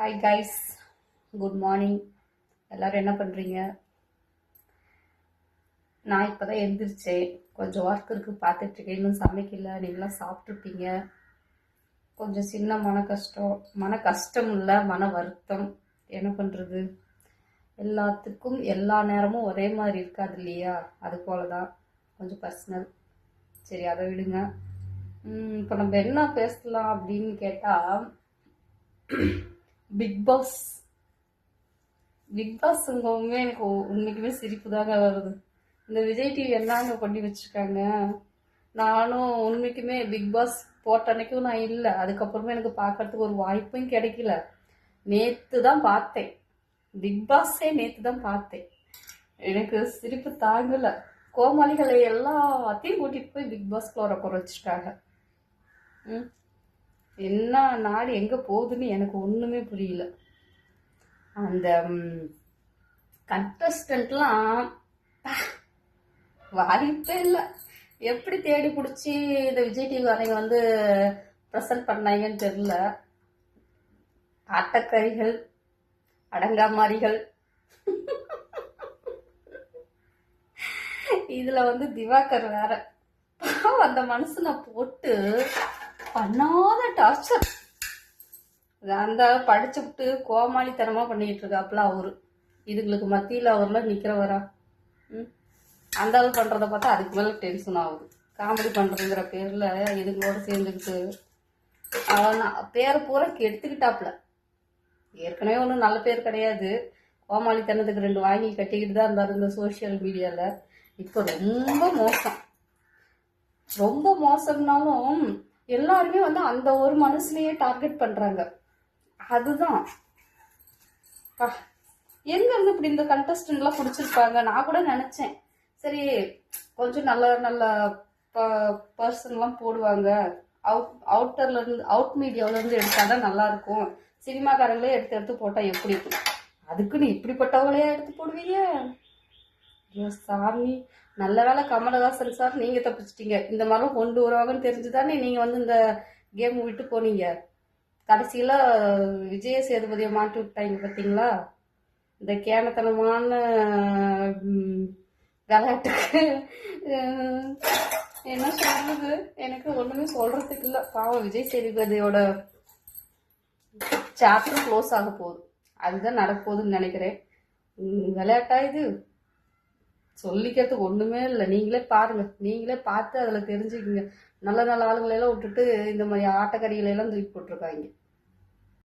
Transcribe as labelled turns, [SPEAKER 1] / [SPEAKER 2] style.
[SPEAKER 1] Hi guys good morning எல்லாரும் என்ன பண்ணுறீங்க நான் இப்போ தான் எழுந்திரிச்சேன் கொஞ்சம் ஒர்க் இருக்குது பார்த்துட்ருக்கேன் இன்னும் சமைக்கல. நீங்களாம் சாப்பிட்ருப்பீங்க கொஞ்சம் சின்ன மன கஷ்டம் மன கஷ்டம் இல்லை மன வருத்தம். என்ன பண்ணுறது எல்லாத்துக்கும் எல்லா நேரமும் ஒரே மாதிரி இருக்காது இல்லையா? அது போல தான் கொஞ்சம் பர்சனல் சரி அதை விடுங்க. இப்போ நம்ம என்ன பேசலாம் அப்படின்னு கேட்டால் பிக் பாஸ் பிக் பாஸ்ங்கவுமே எனக்கு உண்மைக்குமே சிரிப்பு தாங்க வருது. இந்த விஜய் டிவி என்னங்க பண்ணி வச்சுருக்காங்க. நானும் உண்மைக்குமே பிக் பாஸ் போட்ட அன்னைக்கும் நான் இல்லை. அதுக்கப்புறமே எனக்கு பார்க்கறதுக்கு ஒரு வாய்ப்பும் கிடைக்கல. நேற்று தான் பார்த்தேன். பிக் பாஸே நேற்று தான் பார்த்தேன். எனக்கு சிரிப்பு தாங்கலை. கோமாளிகளை எல்லாத்தையும் கூட்டிகிட்டு போய் பிக் பாஸ்க்குள்ள ஒரு குறை வச்சுட்டாங்க ம். என்ன நாடு எங்கே போகுதுன்னு எனக்கு ஒன்றுமே புரியல. அந்த கண்டஸ்டன்ட்லாம் வாய்ப்பே இல்லை. எப்படி தேடி பிடிச்சி இந்த விஜய் டிவி வரைங்க வந்து ப்ரெசன்ட் பண்ணாங்கன்னு தெரில ஆட்டக்கறிகள் அடங்காமாரிகள். இதில் வந்து திவாகர் வேற. அந்த அந்த நான் போட்டு பண்ணாத டார்ச்சர் அந்த படிச்சுவிட்டு கோமாளித்தனமாக பண்ணிட்டு இருக்காப்புல அவரு. இதுங்களுக்கு மத்தியில் அவர்லாம் நிற்கிறவரா ம்? அந்த அளவு பண்ணுறத பார்த்தா அதுக்கு மேலே டென்ஷன் ஆகுது. காமெடி பண்ணுறதுங்கிற பேரில் இதுங்களோட சேர்ந்துக்கிட்டு அவன் பேரை பூரா கெடுத்துக்கிட்டாப்புல. ஏற்கனவே ஒன்றும் நல்ல பேர் கிடையாது. கோமாளித்தனத்துக்கு ரெண்டு வாங்கி கட்டிக்கிட்டு தான் இருந்தார் இந்த சோஷியல் மீடியாவில் இப்போ ரொம்ப மோசம். ரொம்ப மோசம்னாலும் எல்லாருமே வந்து அந்த ஒரு மனசுலயே டார்கெட் பண்றாங்க. அதுதான். எங்க இருந்து இப்படி இந்த கண்டஸ்டன்ட்லாம் பிடிச்சிருப்பாங்க? நான் கூட நினைச்சேன். சரி கொஞ்சம் நல்ல நல்ல பர்சன்லாம் போடுவாங்க. அவுட் அவுட்டர்ல இருந்து அவுட் மீடியாவில இருந்து எடுத்தாதான் நல்லா இருக்கும் சினிமாக்காரங்களே எடுத்து எடுத்து போட்டா எப்படி? இருக்கும் அதுக்குன்னு இப்படிப்பட்டவங்களே எடுத்து போடுவீங்க? ஐயோ சாமி. நல்ல வேலை கமலஹாசன் சார் நீங்க தப்பிச்சிட்டீங்க. இந்த மாதிரிலாம் கொண்டு வருவாங்கன்னு தெரிஞ்சுதானே நீங்க வந்து இந்த கேம் விட்டு போனீங்க. கடைசியில விஜய சேதுபதியை மாட்டி விட்டாங்க பார்த்தீங்களா இந்த கேனத்தனமான விளையாட்டுக்கு என்ன சொல்றது? எனக்கு ஒண்ணுமே சொல்றதுக்கு இல்லை. பாவம் விஜய் சேதுபதியோட சாப்டர் க்ளோஸ் ஆக போகுது. அதுதான் நடக்க போகுதுன்னு நினைக்கிறேன். விளையாட்டா இது? சொல்லிக்கிறதுக்கு ஒண்ணுமே இல்லை. நீங்களே பாருங்க. நீங்களே பார்த்து அதில் தெரிஞ்சுக்கங்க. நல்ல நல்ல ஆளுங்களை எல்லாம் விட்டுட்டு இந்த மாதிரி ஆட்டக்கறிகளை எல்லாம் தூக்கி போட்டிருக்காங்க.